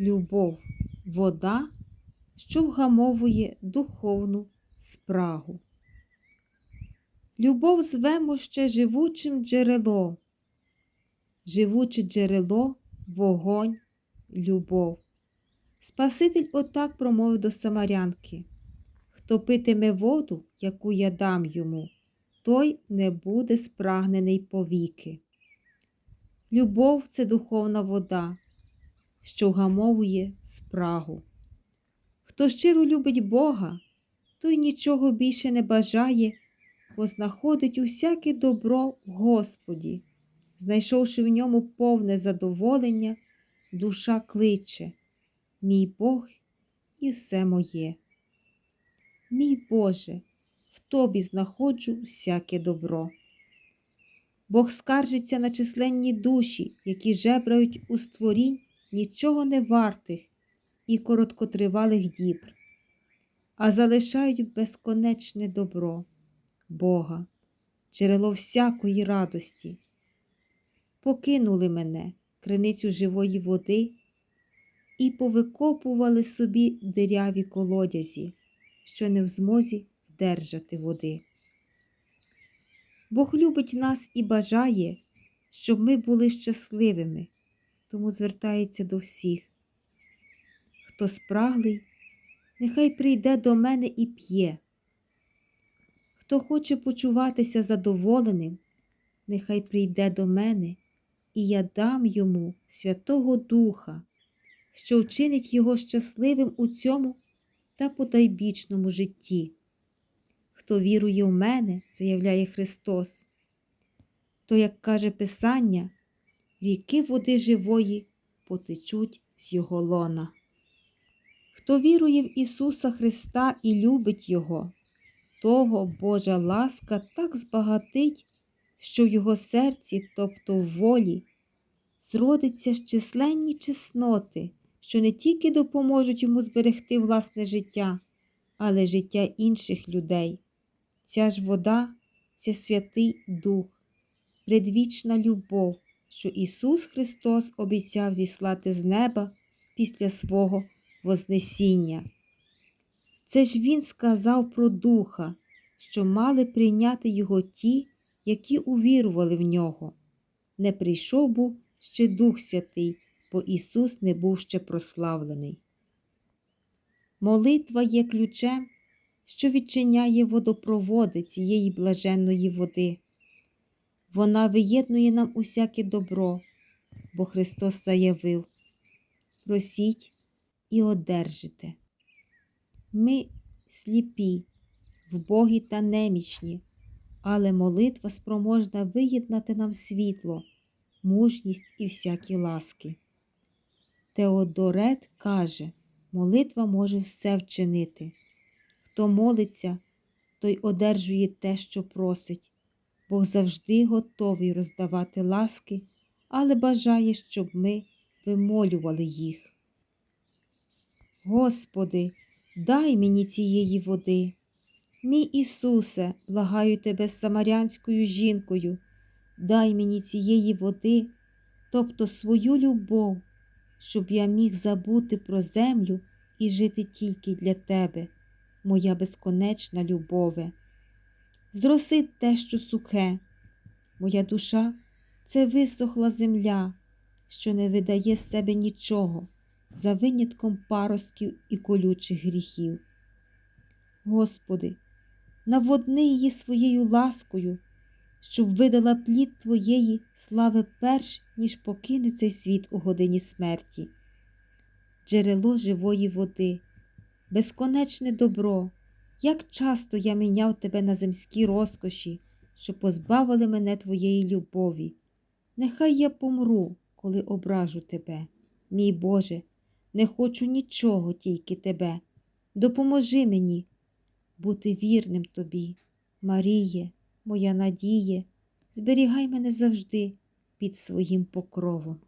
любов, вода, що вгамовує духовну спрагу. Любов звемо ще живучим джерело, живуче джерело, вогонь, любов. Спаситель отак промовив до самарянки Хто питиме воду, яку я дам йому, той не буде спрагнений повіки. Любов це духовна вода, що вгамовує спрагу. Хто щиро любить Бога, той нічого більше не бажає, бо знаходить усяке добро в Господі, знайшовши в ньому повне задоволення, душа кличе, мій Бог і все моє. Мій Боже, в Тобі знаходжу всяке добро. Бог скаржиться на численні душі, які жебрають у створінь нічого не вартих і короткотривалих дібр, а залишають безконечне добро, Бога, джерело всякої радості. Покинули мене, криницю живої води, і повикопували собі диряві колодязі, що не в змозі вдержати води. Бог любить нас і бажає, щоб ми були щасливими, тому звертається до всіх. Хто спраглий, нехай прийде до мене і п'є. Хто хоче почуватися задоволеним, нехай прийде до мене, і я дам йому Святого Духа, що вчинить його щасливим у цьому та потайбічному житті. Хто вірує в мене, заявляє Христос, то, як каже Писання, ріки води живої потечуть з Його лона. Хто вірує в Ісуса Христа і любить Його, того Божа ласка так збагатить, що в Його серці, тобто в волі, зродиться з численні чесноти, що не тільки допоможуть йому зберегти власне життя, але життя інших людей. Ця ж вода це Святий Дух, предвічна любов, що Ісус Христос обіцяв зіслати з неба після свого Вознесіння. Це ж Він сказав про Духа, що мали прийняти Його ті, які увірували в нього. Не прийшов був ще Дух Святий, бо Ісус не був ще прославлений. Молитва є ключем що відчиняє водопроводи цієї блаженної води. Вона виєднує нам усяке добро, бо Христос заявив просіть і одержите. Ми сліпі, вбогі та немічні, але молитва спроможна виєднати нам світло, мужність і всякі ласки. Теодорет каже, молитва може все вчинити. Хто молиться, той одержує те, що просить. Бог завжди готовий роздавати ласки, але бажає, щоб ми вимолювали їх. Господи, дай мені цієї води. Мій Ісусе, благаю тебе з самарянською жінкою, дай мені цієї води, тобто свою любов, щоб я міг забути про землю і жити тільки для Тебе моя безконечна любове. Зроси те, що сухе, моя душа це висохла земля, що не видає з себе нічого, за винятком паростків і колючих гріхів. Господи, наводни її своєю ласкою, щоб видала плід Твоєї слави перш, ніж покине цей світ у годині смерті, джерело живої води безконечне добро, як часто я міняв тебе на земські розкоші, що позбавили мене твоєї любові. Нехай я помру, коли ображу тебе. Мій Боже, не хочу нічого, тільки тебе. Допоможи мені бути вірним тобі, Маріє, моя надіє, зберігай мене завжди під своїм покровом.